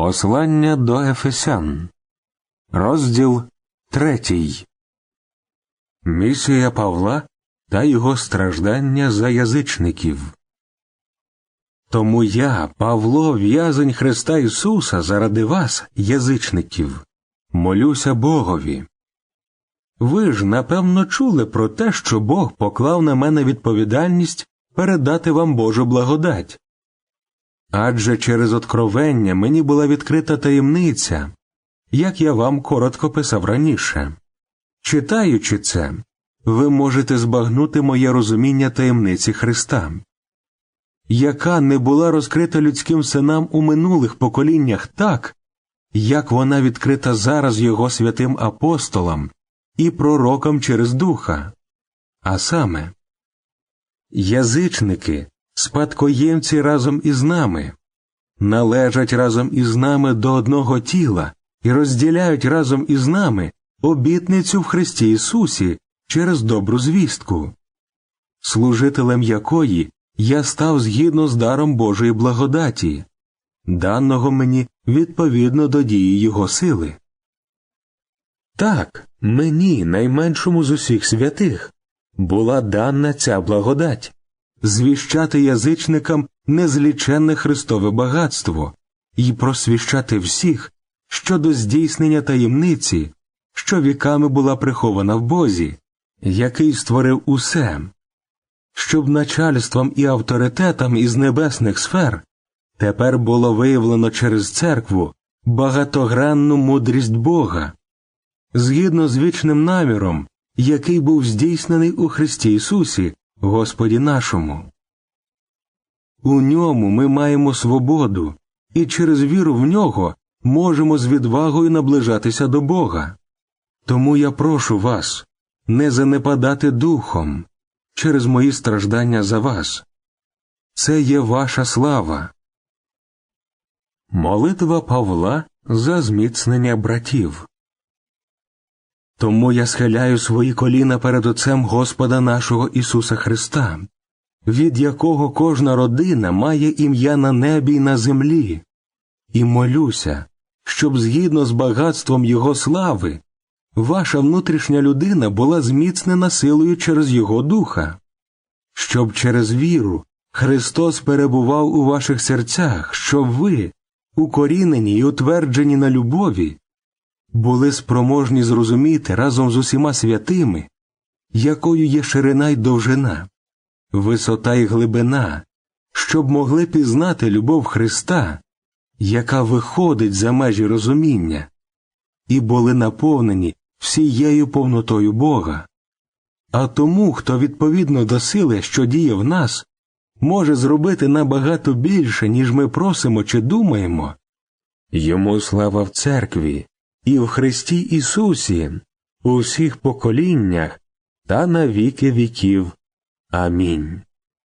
Послання до Ефесян, розділ третій. Місія Павла та його страждання за язичників. Тому я, Павло, в'язень Христа Ісуса, заради вас, язичників, молюся Богові. Ви ж, напевно, чули про те, що Бог поклав на мене відповідальність передати вам Божу благодать. Адже через откровення мені була відкрита таємниця, як я вам коротко писав раніше. Читаючи це, ви можете збагнути моє розуміння таємниці Христа, яка не була розкрита людським синам у минулих поколіннях так, як вона відкрита зараз його святим апостолам і пророкам через духа. А саме, язичники спадкоємці разом із нами, належать разом із нами до одного тіла і розділяють разом із нами обітницю в Христі Ісусі через добру звістку, служителем якої я став згідно з даром Божої благодаті, даного мені відповідно до дії Його сили. Так, мені, найменшому з усіх святих, була дана ця благодать звіщати язичникам незліченне Христове багатство і просвіщати всіх щодо здійснення таємниці, що віками була прихована в Бозі, який створив усе, щоб начальством і авторитетам із небесних сфер тепер було виявлено через церкву багатогранну мудрість Бога, згідно з вічним наміром, який був здійснений у Христі Ісусі Господі нашому. У ньому ми маємо свободу, і через віру в нього можемо з відвагою наближатися до Бога. Тому я прошу вас не занепадати духом через мої страждання за вас. Це є ваша слава. Молитва Павла за зміцнення братів. Тому я схиляю свої коліна перед Отцем Господа нашого Ісуса Христа, від якого кожна родина має ім'я на небі й на землі, і молюся, щоб згідно з багатством Його слави ваша внутрішня людина була зміцнена силою через Його Духа, щоб через віру Христос перебував у ваших серцях, щоб ви, укорінені й утверджені на любові, були спроможні зрозуміти разом з усіма святими, якою є ширина й довжина, висота й глибина, щоб могли пізнати любов Христа, яка виходить за межі розуміння, і були наповнені всією повнотою Бога. А тому, хто відповідно до сили, що діє в нас, може зробити набагато більше, ніж ми просимо чи думаємо. Йому слава в церкві і в Христі Ісусі, у всіх поколіннях та на віки віків. Амінь.